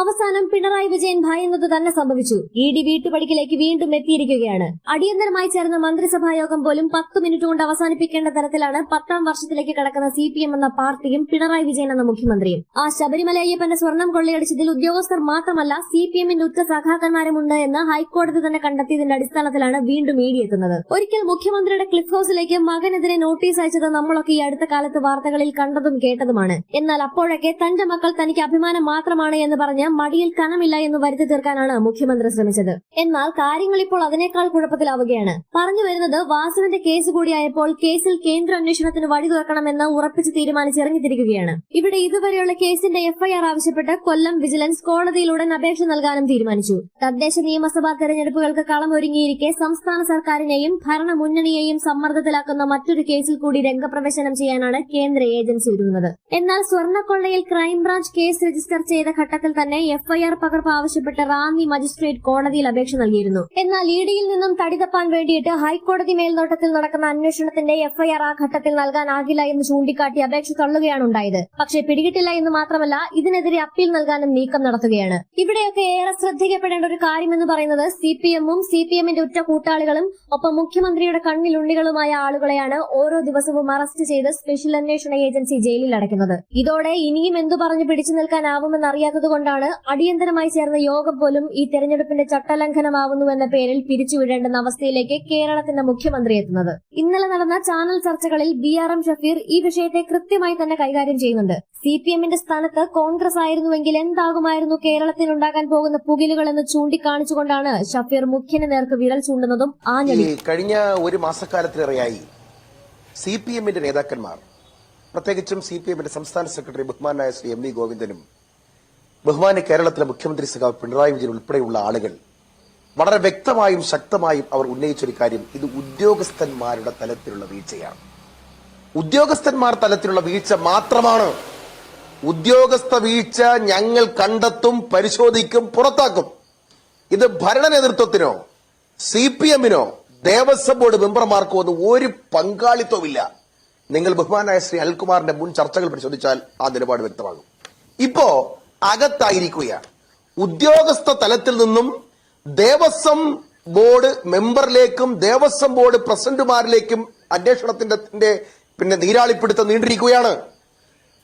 അവസാനം പിണറായി വിജയൻ ഭയന്നത് തന്നെ സംഭവിച്ചു. ഇ ഡി വീട്ടുപടിക്കിലേക്ക് വീണ്ടും എത്തിയിരിക്കുകയാണ്. അടിയന്തരമായി ചേർന്ന മന്ത്രിസഭാ യോഗം പോലും പത്ത് മിനിറ്റ് കൊണ്ട് അവസാനിപ്പിക്കേണ്ട തരത്തിലാണ് പത്താം വർഷത്തിലേക്ക് കടക്കുന്ന സി എന്ന പാർട്ടിയും പിണറായി വിജയൻ എന്ന മുഖ്യമന്ത്രിയും. ആ ശബരിമല അയ്യപ്പന്റെ സ്വർണം കൊള്ളയടിച്ചതിൽ ഉദ്യോഗസ്ഥർ മാത്രമല്ല സി പി എമ്മിന്റെ ഉറ്റ സഖാക്കന്മാരുമുണ്ട് എന്ന് ഹൈക്കോടതി തന്നെ കണ്ടെത്തിയതിന്റെ അടിസ്ഥാനത്തിലാണ് വീണ്ടും ഇ ഡി എത്തുന്നത്. ഒരിക്കൽ മുഖ്യമന്ത്രിയുടെ ക്ലിഫ് ഹൌസിലേക്ക് മകനെതിരെ നോട്ടീസ് അയച്ചത് നമ്മളൊക്കെ ഈ അടുത്ത കാലത്ത് വാർത്തകളിൽ കണ്ടതും കേട്ടതുമാണ്. എന്നാൽ അപ്പോഴൊക്കെ തന്റെ മക്കൾ തനിക്ക് അഭിമാനം മാത്രമാണ് എന്ന് പറഞ്ഞ് മടിയിൽ കനമില്ല എന്ന് വരുത്തി തീർക്കാനാണ് മുഖ്യമന്ത്രി ശ്രമിച്ചത്. എന്നാൽ കാര്യങ്ങൾ ഇപ്പോൾ അതിനേക്കാൾ കുഴപ്പത്തിലാവുകയാണ്. പറഞ്ഞു വരുന്നത് വാസുവിന്റെ കേസ് കൂടിയായപ്പോൾ കേസിൽ കേന്ദ്ര അന്വേഷണത്തിന് വഴി തുറക്കണമെന്ന് ഉറപ്പിച്ച് തീരുമാനിച്ച് ഇറങ്ങിത്തിരിക്കുകയാണ് ഇവിടെ ഇതുവരെയുള്ള കേസിന്റെ എഫ്ഐആർ ആവശ്യപ്പെട്ട് കൊല്ലം വിജിലൻസ് കോടതിയിലൂടെ അപേക്ഷ നൽകാനും തീരുമാനിച്ചു. തദ്ദേശ നിയമസഭാ തെരഞ്ഞെടുപ്പുകൾക്ക് കളമൊരുങ്ങിയിരിക്കെ സംസ്ഥാന സർക്കാരിനെയും ഭരണ മുന്നണിയെയും സമ്മർദ്ദത്തിലാക്കുന്ന മറ്റൊരു കേസിൽ കൂടി രംഗപ്രവേശനം ചെയ്യാനാണ് കേന്ദ്ര ഏജൻസി ഒരുങ്ങുന്നത്. എന്നാൽ സ്വർണക്കൊള്ളയിൽ ക്രൈംബ്രാഞ്ച് കേസ് രജിസ്റ്റർ ചെയ്ത ഘട്ടത്തിൽ തന്നെ എഫ്ഐആർ പകർപ്പ് ആവശ്യപ്പെട്ട് റാന്നി മജിസ്ട്രേറ്റ് കോടതിയിൽ അപേക്ഷ നൽകിയിരുന്നു. എന്നാൽ ഇഡിയിൽ നിന്നും തടിതപ്പാൻ വേണ്ടിയിട്ട് ഹൈക്കോടതി മേൽനോട്ടത്തിൽ നടക്കുന്ന അന്വേഷണത്തിന്റെ എഫ്ഐആർ ആ ഘട്ടത്തിൽ നൽകാനാകില്ല എന്ന് ചൂണ്ടിക്കാട്ടി അപേക്ഷ തള്ളുകയാണ് ഉണ്ടായത്. പക്ഷേ പിടികിട്ടില്ല എന്ന് മാത്രമല്ല ഇതിനെതിരെ അപ്പീൽ നൽകാനും നീക്കം നടത്തുകയാണ്. ഇവിടെയൊക്കെ ഏറെ ശ്രദ്ധിക്കപ്പെടേണ്ട ഒരു കാര്യമെന്ന് പറയുന്നത് സി പി എമ്മും സി പി എമ്മിന്റെ ഉറ്റ കൂട്ടാളികളും ഒപ്പം മുഖ്യമന്ത്രിയുടെ കണ്ണിലുണ്ണികളുമായ ആളുകളെയാണ് ഓരോ ദിവസവും അറസ്റ്റ് ചെയ്ത് സ്പെഷ്യൽ അന്വേഷണ ഏജൻസി ജയിലിൽ അടയ്ക്കുന്നത്. ഇതോടെ ഇനിയും എന്തു പറഞ്ഞു പിടിച്ചു നിൽക്കാനാവുമെന്ന് അറിയാത്തതുകൊണ്ടാണ് അടിയന്തരമായി ചേർന്ന യോഗം പോലും ഈ തെരഞ്ഞെടുപ്പിന്റെ ചട്ടലംഘനമാവുന്നുവെന്ന പേരിൽ പിരിച്ചുവിടേണ്ടെന്ന അവസ്ഥയിലേക്ക് കേരളത്തിന്റെ മുഖ്യമന്ത്രി എത്തുന്നത്. ഇന്നലെ നടന്ന ചാനൽ ചർച്ചകളിൽ ബി ആർ എം ഷഫീർ ഈ വിഷയത്തെ കൃത്യമായി തന്നെ കൈകാര്യം ചെയ്യുന്നുണ്ട്. സി പി എമ്മിന്റെ സ്ഥാനത്ത് കോൺഗ്രസ് ആയിരുന്നുവെങ്കിൽ എന്താകുമായിരുന്നു കേരളത്തിനുണ്ടാകാൻ പോകുന്ന പുകിലുകൾ എന്ന് ചൂണ്ടിക്കാണിച്ചുകൊണ്ടാണ് ഷഫീർ മുഖ്യന് നേർക്ക് വിരൽ ചൂണ്ടുന്നതും ആഞ്ഞടി. കഴിഞ്ഞ ഒരു മാസക്കാലത്തിലേറെയായി സി പി എമ്മിന്റെ നേതാക്കന്മാർ പ്രത്യേകിച്ചും സി പി എമ്മിന്റെ സംസ്ഥാന സെക്രട്ടറി ബഹുമാനായ ശ്രീ എം വി ഗോവിന്ദനും ബഹുമാന കേരളത്തിലെ മുഖ്യമന്ത്രി സഖാവ് പിണറായി വിജയൻ ഉൾപ്പെടെയുള്ള ആളുകൾ വളരെ വ്യക്തമായും ശക്തമായും അവർ ഉന്നയിച്ചൊരു കാര്യം ഇത് ഉദ്യോഗസ്ഥന്മാരുടെ തലത്തിലുള്ള വീഴ്ചയാണ്. ഉദ്യോഗസ്ഥന്മാർ തലത്തിലുള്ള വീഴ്ച മാത്രമാണ്. ഉദ്യോഗസ്ഥ വീഴ്ച ഞങ്ങൾ കണ്ടെത്തും പരിശോധിക്കും പുറത്താക്കും. ഇത് ഭരണ നേതൃത്വത്തിനോ സി പി എമ്മിനോ ദേവസ്വം ബോർഡ് മെമ്പർമാർക്കോ ഒന്നും ഒരു പങ്കാളിത്തവുമില്ല. നിങ്ങൾ ബഹുമാനായ ശ്രീ അൽകുമാറിന്റെ മുൻ ചർച്ചകൾ പരിശോധിച്ചാൽ ആ നിലപാട് വ്യക്തമാകും. ഇപ്പോ അകത്തായിരിക്കുകയാണ്. ഉദ്യോഗസ്ഥ തലത്തിൽ നിന്നും ദേവസ്വം ബോർഡ് മെമ്പറിലേക്കും ദേവസ്വം ബോർഡ് പ്രസിഡന്റുമാരിലേക്കും അന്വേഷണത്തിന്റെ പിന്നെ നീരാളിപ്പിടുത്തം നീണ്ടിരിക്കുകയാണ്.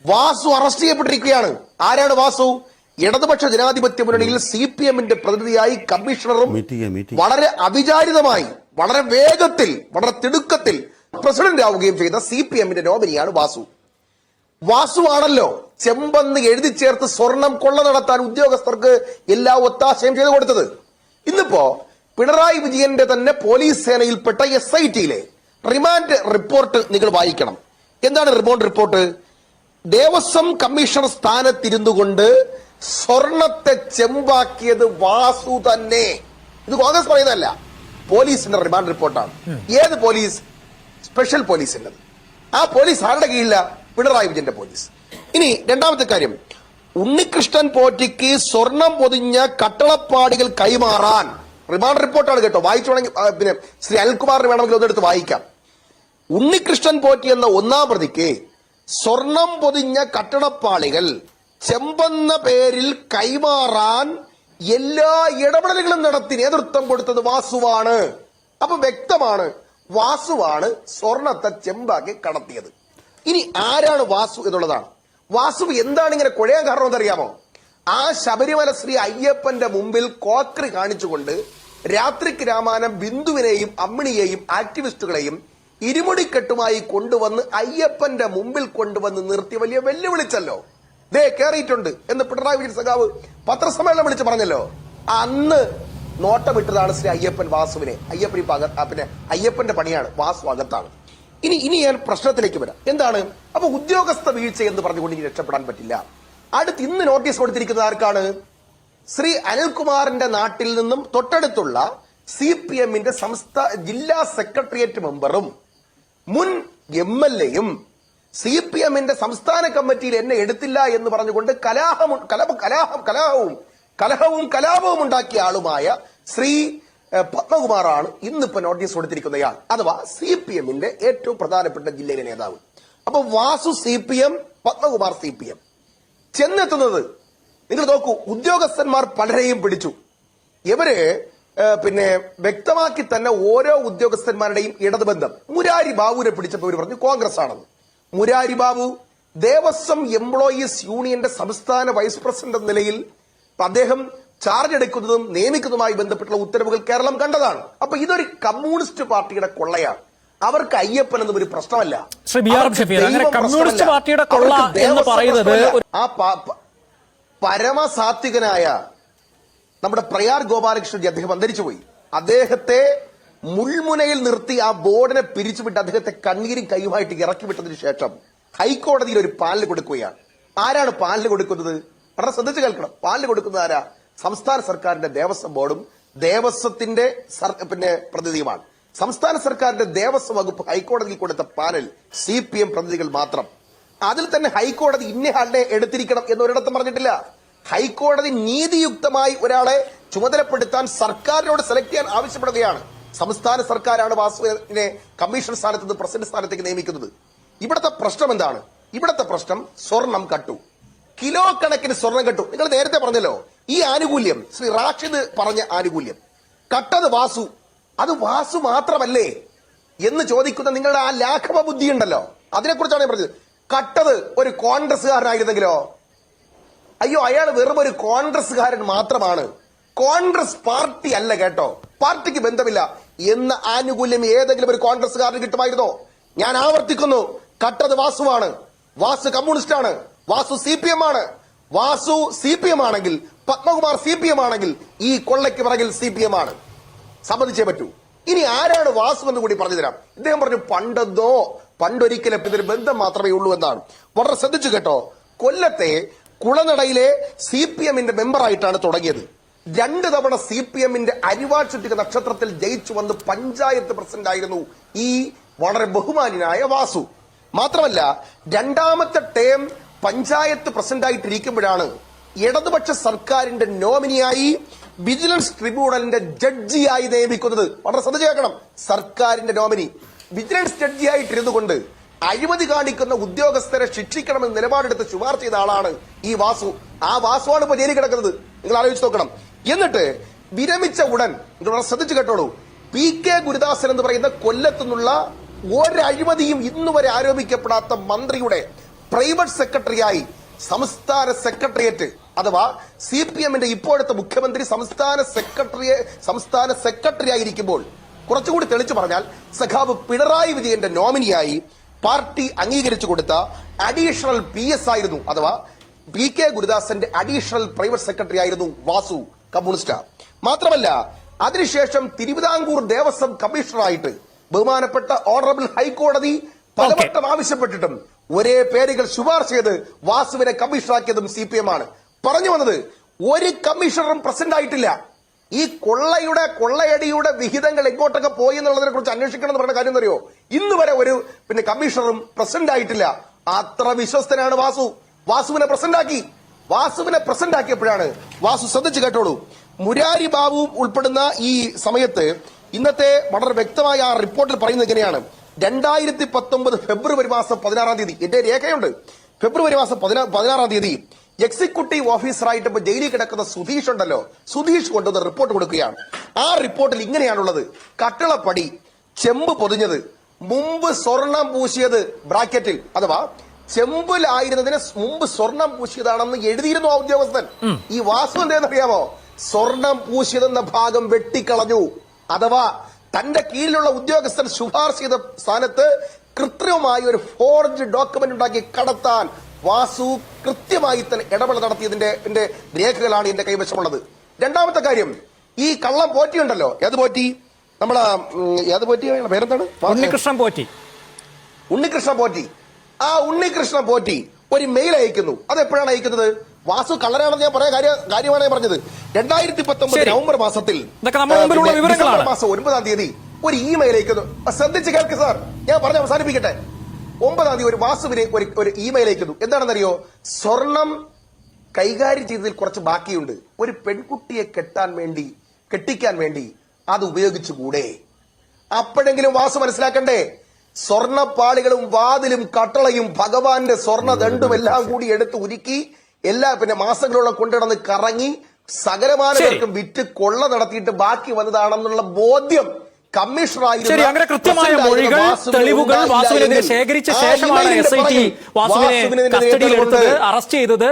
വാസു അറസ്റ്റ് ചെയ്യപ്പെട്ടിരിക്കുകയാണ്. ആരാണ് വാസു? ഇടതുപക്ഷ ജനാധിപത്യ മുന്നണിയിൽ സി പി എമ്മിന്റെ പ്രതിനിധിയായി കമ്മീഷണറും വളരെ അവിചാരിതമായി വളരെ വേഗത്തിൽ വളരെ തിടുക്കത്തിൽ പ്രസിഡന്റ് ആവുകയും ചെയ്ത സി പി എമ്മിന്റെ നോമിനിയാണ് വാസു. വാസു ആണല്ലോ ചെമ്പന്ന് എഴുതി ചേർത്ത് സ്വർണം കൊള്ള നടത്താൻ ഉദ്യോഗസ്ഥർക്ക് എല്ലാ ഒത്താശയും ചെയ്തു കൊടുത്തത്. ഇന്നിപ്പോ പിണറായി വിജയന്റെ തന്നെ പോലീസ് സേനയിൽപ്പെട്ട എസ് ഐ ടിയിലെ റിമാൻഡ് റിപ്പോർട്ട് നിങ്ങൾ വായിക്കണം. എന്താണ് റിമാൻഡ് റിപ്പോർട്ട്? ദേവസ്വം കമ്മീഷണർ സ്ഥാനത്തിരുന്നു കൊണ്ട് സ്വർണത്തെ ചെമ്പാക്കിയത് വാസു തന്നെ. ഇത് കോൺഗ്രസ് പറയുന്നതല്ല. പോലീസിന്റെ റിമാൻഡ് റിപ്പോർട്ടാണ്. ഏത് പോലീസ്? സ്പെഷ്യൽ പോലീസിന്റെ ആ പോലീസ് ആരുടെ കീഴില? പിണറായി വിജയന്റെ പോലീസ്. ഇനി രണ്ടാമത്തെ കാര്യം. ഉണ്ണികൃഷ്ണൻ പോറ്റിക്ക് സ്വർണം പൊതിഞ്ഞ കട്ടളപ്പാടികൾ കൈമാറാൻ. റിമാൻഡ് റിപ്പോർട്ടാണ് കേട്ടോ. വായിച്ചു വേണമെങ്കിൽ പിന്നെ ശ്രീ അനിൽകുമാറിന് വേണമെങ്കിൽ ഒന്നെടുത്ത് വായിക്കാം. ഉണ്ണികൃഷ്ണൻ പോറ്റി എന്ന ഒന്നാം പ്രതിക്ക് സ്വർണം പൊതിഞ്ഞ കട്ടടപ്പാളികൾ ചെമ്പെന്ന പേരിൽ കൈമാറാൻ എല്ലാ ഇടപെടലുകളും നടത്തി നേതൃത്വം കൊടുത്തത് വാസുവാണ്. അപ്പൊ വ്യക്തമാണ് വാസുവാണ് സ്വർണത്തെ ചെമ്പാക്കി കടത്തിയത്. ഇനി ആരാണ് വാസു എന്നുള്ളതാണ്. വാസു എന്താണ് ഇങ്ങനെ കുഴയാൻ കാരണം എന്നറിയാമോ? ആ ശബരിമല ശ്രീ അയ്യപ്പന്റെ മുമ്പിൽ കോക്രി കാണിച്ചുകൊണ്ട് രാത്രിക്ക് രാമാനം ബിന്ദുവിനെയും അമ്മിണിയെയും ആക്ടിവിസ്റ്റുകളെയും ഇരുമുടിക്കെട്ടുമായി കൊണ്ടുവന്ന് അയ്യപ്പന്റെ മുമ്പിൽ കൊണ്ടുവന്ന് നിർത്തി. വലിയ വെല്ലുവിളിച്ചല്ലോ. ദേ കേറിയിട്ടുണ്ട് എന്ന് പിണറായി വിജയൻ സഖാവ് പത്രസമ്മേളനം വിളിച്ച് പറഞ്ഞല്ലോ. അന്ന് നോട്ടമിട്ടതാണ് ശ്രീ അയ്യപ്പൻ വാസുവിനെ. അയ്യപ്പൻ ഇപ്പൊ പിന്നെ അയ്യപ്പന്റെ പണിയാണ്. വാസു അകത്താണ്. ഇനി ഇനി ഞാൻ പ്രശ്നത്തിലേക്ക് വരാം. എന്താണ്? അപ്പൊ ഉദ്യോഗസ്ഥ വീഴ്ച എന്ന് പറഞ്ഞുകൊണ്ട് ഇനി രക്ഷപ്പെടാൻ പറ്റില്ല. അടുത്ത് ഇന്ന് നോട്ടീസ് കൊടുത്തിരിക്കുന്നത് ആർക്കാണ്? ശ്രീ അനിൽകുമാറിന്റെ നാട്ടിൽ നിന്നും തൊട്ടടുത്തുള്ള സി പി എമ്മിന്റെ സംസ്ഥാന ജില്ലാ സെക്രട്ടേറിയറ്റ് മെമ്പറും മുൻ എം എൽ എയും സി പി എമ്മിന്റെ സംസ്ഥാന കമ്മിറ്റിയിൽ എന്നെ എടുത്തില്ല എന്ന് പറഞ്ഞുകൊണ്ട് കലാഹം കലാഹം കലാഹവും കലഹവും കലാപവും ഉണ്ടാക്കിയ ആളുമായ ശ്രീ പത്മകുമാറാണ് ഇന്നിപ്പോ നോട്ടീസ് കൊടുത്തിരിക്കുന്നയാൾ അഥവാ സി പി എമ്മിന്റെ ഏറ്റവും പ്രധാനപ്പെട്ട ജില്ലയിലെ നേതാവ്. അപ്പൊ Vasu C P M Padmakumar C P M ചെന്നെത്തുന്നത് നിങ്ങൾ നോക്കൂ ഉദ്യോഗസ്ഥന്മാർ പലരെയും പിടിച്ചു. ഇവർ പിന്നെ വ്യക്തമാക്കി തന്നെ ഓരോ ഉദ്യോഗസ്ഥന്മാരുടെയും ഇടതുബന്ധം. മുരാരി ബാബുവിനെ പിടിച്ചപ്പോൾ ഇവർ പറഞ്ഞു കോൺഗ്രസ് ആണെന്ന് മുരാരി ബാബു ദേവസ്വം എംപ്ലോയീസ് യൂണിയന്റെ സംസ്ഥാന വൈസ് പ്രസിഡന്റ് നിലയിൽ അദ്ദേഹം ചാർജ് എടുക്കുന്നതും നിയമിക്കുന്നതുമായി ബന്ധപ്പെട്ടുള്ള ഉത്തരവുകൾ കേരളം കണ്ടതാണ്. അപ്പൊ ഇതൊരു കമ്മ്യൂണിസ്റ്റ് പാർട്ടിയുടെ കൊള്ളയാണ്. അവർക്ക് അയ്യപ്പൻ എന്നും ഒരു പ്രശ്നമല്ല. ശ്രീ ബി. ആർ. ഷഫീർ, അങ്ങനെ കമ്മ്യൂണിസ്റ്റ്. പാർട്ടിയുടെ കൊള്ള എന്ന് പറയുന്നത് ആ പരമസാത്വികനായ നമ്മുടെ പ്രയാർ ഗോപാലകൃഷ്ണൻജി അദ്ദേഹം അന്തരിച്ചുപോയി അദ്ദേഹത്തെ മുൾമുനയിൽ നിർത്തി ആ ബോർഡിനെ പിരിച്ചുവിട്ട് അദ്ദേഹത്തെ കണ്ണീരും കൈയുമായിട്ട് ഇറക്കി വിട്ടതിന് ശേഷം ഹൈക്കോടതിയിൽ ഒരു പാനൽ കൊടുക്കുകയാണ്. ആരാണ് പാനൽ കൊടുക്കുന്നത്? വളരെ ശ്രദ്ധിച്ചു കേൾക്കണം. പാനൽ കൊടുക്കുന്നത് ആരാ? സംസ്ഥാന സർക്കാരിന്റെ ദേവസ്വം ബോർഡും ദേവസ്വത്തിന്റെ പിന്നെ പ്രതിനിധിയുമാണ്. സംസ്ഥാന സർക്കാരിന്റെ ദേവസ്വം വകുപ്പ് ഹൈക്കോടതിയിൽ കൊടുത്ത പാനൽ സി പി എം പ്രതിനിധികൾ മാത്രം. അതിൽ തന്നെ ഹൈക്കോടതി ഇന്നയാളിനെ എടുത്തിരിക്കണം എന്ന് ഒരിടത്തും പറഞ്ഞിട്ടില്ല. ഹൈക്കോടതി നീതിയുക്തമായി ഒരാളെ ചുമതലപ്പെടുത്താൻ സർക്കാരിനോട് സെലക്ട് ചെയ്യാൻ ആവശ്യപ്പെടുകയാണ്. സംസ്ഥാന സർക്കാരാണ് വാസുവിനെ കമ്മീഷൻ സ്ഥാനത്ത് നിന്ന് പ്രസിഡന്റ് സ്ഥാനത്തേക്ക് നിയമിക്കുന്നത്. ഇവിടുത്തെ പ്രശ്നം എന്താണ്? ഇവിടുത്തെ പ്രശ്നം സ്വർണം കട്ടു. കിലോ കണക്കിന് സ്വർണം കട്ടു. നിങ്ങൾ നേരത്തെ പറഞ്ഞല്ലോ. ഈ ആനുകൂല്യം ശ്രീ റാഷിദ് പറഞ്ഞ ആനുകൂല്യം. കട്ടത് വാസു. അത് വാസു മാത്രമല്ലേ എന്ന് ചോദിക്കുന്ന നിങ്ങളുടെ ആ ലാഘവ ബുദ്ധി ഉണ്ടല്ലോ. അതിനെക്കുറിച്ചാണ് ഞാൻ പറഞ്ഞത്. കട്ടത് ഒരു കോൺഗ്രസ്സുകാരനായിരുന്നെങ്കിലോ? അയ്യോ അയാൾ വെറും ഒരു കോൺഗ്രസ്സുകാരൻ മാത്രമാണ്. കോൺഗ്രസ് പാർട്ടി അല്ല കേട്ടോ. പാർട്ടിക്ക് ബന്ധമില്ല എന്ന ആനുകൂല്യം ഏതെങ്കിലും ഒരു കോൺഗ്രസ്സുകാരന് കിട്ടുമായിരുന്നോ? ഞാൻ ആവർത്തിക്കുന്നു. കട്ടത് വാസുവാണ്. വാസു കമ്മ്യൂണിസ്റ്റ് ആണ് വാസു സി പി എം ആണ്. വാസു സി പി എം ആണെങ്കിൽ പത്മകുമാർ സി പി എം ആണെങ്കിൽ ഈ കൊള്ളയ്ക്ക് പിറകിൽ സി പി എം ആണ്. സമ്മതിച്ചേ പറ്റൂ. ഇനി ആരാണ് വാസു എന്ന് കൂടി പറഞ്ഞു തരാം ഇദ്ദേഹം പറഞ്ഞു പണ്ടെന്നോ പണ്ടൊരിക്കലും ഇതിന് ബന്ധം മാത്രമേ ഉള്ളൂ എന്നാണ്. വളരെ ശ്രദ്ധിച്ചു കേട്ടോ. കൊല്ലത്തെ കുളനടയിലെ സി പി എമ്മിന്റെ മെമ്പറായിട്ടാണ് തുടങ്ങിയത്. രണ്ട് തവണ സി പി എമ്മിന്റെ അരിവാൾ നക്ഷത്രത്തിൽ ജയിച്ചു വന്ന് പഞ്ചായത്ത് പ്രസിഡന്റ് ആയിരുന്നു ഈ വളരെ ബഹുമാനായ വാസു. മാത്രമല്ല രണ്ടാമത്തെ ടേം പഞ്ചായത്ത് പ്രസിഡന്റ് ആയിട്ടിരിക്കുമ്പോഴാണ് ഇടതുപക്ഷ സർക്കാരിന്റെ നോമിനിയായി വിജിലൻസ് ട്രിബ്യൂണലിന്റെ ജഡ്ജിയായി നിയമിക്കുന്നത്. വളരെ ശ്രദ്ധ കേൾക്കണം സർക്കാരിന്റെ നോമിനി. വിജിലൻസ് ജഡ്ജിയായിട്ടിരുന്നു കൊണ്ട് അഴിമതി കാണിക്കുന്ന ഉദ്യോഗസ്ഥരെ ശിക്ഷിക്കണമെന്ന് നിലപാടെടുത്ത് ശുപാർശ ചെയ്ത ആളാണ് ഈ വാസു. ആ വാസുവാണ് ഇപ്പൊ ജയിലിൽ കിടക്കുന്നത്. നിങ്ങൾ ആലോചിച്ച് നോക്കണം. എന്നിട്ട് വിരമിച്ച ഉടൻ നിങ്ങൾ വളരെ ശ്രദ്ധിച്ചു കേട്ടോളൂ. പി കെ ഗുരുദാസൻ എന്ന് പറയുന്ന കൊല്ലത്തുനിന്നുള്ള ഒരഴിമതിയും ഇന്നുവരെ ആരോപിക്കപ്പെടാത്ത മന്ത്രിയുടെ പ്രൈവറ്റ് സെക്രട്ടറിയായി സംസ്ഥാന സെക്രട്ടേറിയറ്റ് അഥവാ സി പി എമ്മിന്റെ ഇപ്പോഴത്തെ മുഖ്യമന്ത്രി സംസ്ഥാന സെക്രട്ടറിയെ സംസ്ഥാന സെക്രട്ടറി ആയിരിക്കുമ്പോൾ കുറച്ചുകൂടി തെളിച്ചു പറഞ്ഞാൽ സഖാവ് പിണറായി വിജയന്റെ നോമിനിയായി പാർട്ടി അംഗീകരിച്ചു കൊടുത്ത അഡീഷണൽ പി എസ് ആയിരുന്നു അഥവാ പി കെ ഗുരുദാസന്റെ അഡീഷണൽ പ്രൈവറ്റ് സെക്രട്ടറി ആയിരുന്നു വാസു കമ്മ്യൂണിസ്റ്റ്. മാത്രമല്ല അതിനുശേഷം തിരുവിതാംകൂർ ദേവസ്വം കമ്മീഷണറായിട്ട് ബഹുമാനപ്പെട്ട ഓണറബിൾ ഹൈക്കോടതി പലവട്ടം ആവശ്യപ്പെട്ടിട്ടും ഒരേ പേരുകൾ ശുപാർശ ചെയ്ത് വാസുവിനെ കമ്മീഷണറാക്കിയതും സി പി എം ആണ്. പറഞ്ഞു വന്നത് ഒരു കമ്മീഷണറും പ്രസന്റ് ആയിട്ടില്ല. ഈ കൊള്ളയുടെ കൊള്ളയടിയുടെ വിഹിതങ്ങൾ എങ്ങോട്ടൊക്കെ പോയി എന്നുള്ളതിനെ കുറിച്ച് അന്വേഷിക്കണം എന്ന് പറഞ്ഞ കാര്യം എന്നറിയോ ഇന്ന് വരെ ഒരു പിന്നെ കമ്മീഷണറും പ്രസന്റ് ആയിട്ടില്ല. അത്ര വിശ്വസ്തനാണ് വാസു. വാസുവിനെ പ്രസന്റ് ആക്കി. വാസുവിനെ പ്രസന്റ് ആക്കിയപ്പോഴാണ് വാസു ശ്രദ്ധിച്ചു കേട്ടോളൂ. മുരാരി ബാബുവും ഉൾപ്പെടുന്ന ഈ സമയത്ത് ഇന്നത്തെ വളരെ വ്യക്തമായ ആ റിപ്പോർട്ടിൽ പറയുന്നത് ഇങ്ങനെയാണ്. രണ്ടായിരത്തി പത്തൊമ്പത് ഫെബ്രുവരി മാസം പതിനാറാം തീയതി. എന്റെ രേഖയുണ്ട്. ഫെബ്രുവരി മാസം പതിനാ- പതിനാറാം തീയതി എക്സിക്യൂട്ടീവ് ഓഫീസറായിട്ട് ഇപ്പൊ ജയിലിൽ കിടക്കുന്ന സുധീഷ് ഉണ്ടല്ലോ. സുധീഷ് കൊണ്ടുവന്ന റിപ്പോർട്ട് കൊടുക്കുകയാണ്. ആ റിപ്പോർട്ടിൽ ഇങ്ങനെയാണുള്ളത്. കട്ടളപ്പടി ചെമ്പ് പൊതിഞ്ഞത് മുമ്പ് സ്വർണം പൂശിയത് ബ്രാക്കറ്റിൽ അഥവാ ചെമ്പിലായിരുന്നതിന് മുമ്പ് സ്വർണം പൂശിയതാണെന്ന് എഴുതിയിരുന്നു ആ ഉദ്യോഗസ്ഥൻ. ഈ വാസു എന്താണെന്നറിയാമോ സ്വർണം പൂശിയതെന്ന ഭാഗം വെട്ടിക്കളഞ്ഞു. അഥവാ തന്റെ കീഴിലുള്ള ഉദ്യോഗസ്ഥൻ ശുപാർശ ചെയ്ത സ്ഥാനത്ത് കൃത്രിമമായി ഒരു ഫോർജ് ഡോക്യുമെന്റ് ഉണ്ടാക്കി കടത്താൻ വാസു കൃത്യമായി തന്നെ ഇടപെടൽ നടത്തിയതിന്റെ എന്റെ രേഖകളാണ് എന്റെ കൈവശമുള്ളത്. രണ്ടാമത്തെ കാര്യം ഈ കള്ളം പോറ്റി ഉണ്ടല്ലോ ഏത് പോറ്റി? നമ്മളെ ഏത് പോറ്റി? പേരെന്താണ്? ഉണ്ണികൃഷ്ണൻ പോറ്റി. ഉണ്ണികൃഷ്ണ പോറ്റി. ആ ഉണ്ണികൃഷ്ണ പോറ്റി ഒരു മെയിൽ അയക്കുന്നു. അത് എപ്പോഴാണ് അയക്കുന്നത്? വാസു കള്ളനാണെന്ന് ഞാൻ പറയാൻ കാര്യ- കാര്യമാണ് ഞാൻ പറഞ്ഞത്. രണ്ടായിരത്തി പത്തൊമ്പത് നവംബർ മാസത്തിൽ. ഡിസംബർ മാസം ഒൻപതാം തീയതി ഒരു ഇമെയിൽ അയക്കുന്നു ശ്രദ്ധിച്ച് കേൾക്ക് സാർ. ഞാൻ പറഞ്ഞ് അവസാനിപ്പിക്കട്ടെ. ഒമ്പതാം തീയതി ഒരു വാസുവിന് ഒരു ഒരു ഇമെയിൽ അയക്കുന്നു എന്താണെന്നറിയോ? സ്വർണം കൈകാര്യം ചെയ്തതിൽ കുറച്ച് ബാക്കിയുണ്ട്. ഒരു പെൺകുട്ടിയെ കെട്ടാൻ വേണ്ടി കെട്ടിക്കാൻ വേണ്ടി അത് ഉപയോഗിച്ചുകൂടെ? അപ്പോഴെങ്കിലും വാസു മനസ്സിലാക്കണ്ടേ? സ്വർണപ്പാളികളും വാതിലും കട്ടളയും ഭഗവാന്റെ സ്വർണ ദണ്ടും എല്ലാം കൂടി എടുത്ത് ഉരുക്കി എല്ലാ പിന്നെ മാസങ്ങളോളം കൊണ്ടുനടന്ന് കറങ്ങി സകലമാന. പേർക്കും വിറ്റ് കൊള്ള നടത്തിയിട്ട് ബാക്കി വന്നതാണെന്നുള്ള ബോധ്യം ശരി അങ്ങനെ കൃത്യമായ മൊഴികൾ തെളിവുകൾ എങ്കിൽ ശേഖരിച്ച ശേഷമാണ് എസ് ഐ ടി വാസുവിനെ നേരിട്ടുകൊണ്ട് അറസ്റ്റ് ചെയ്തത്.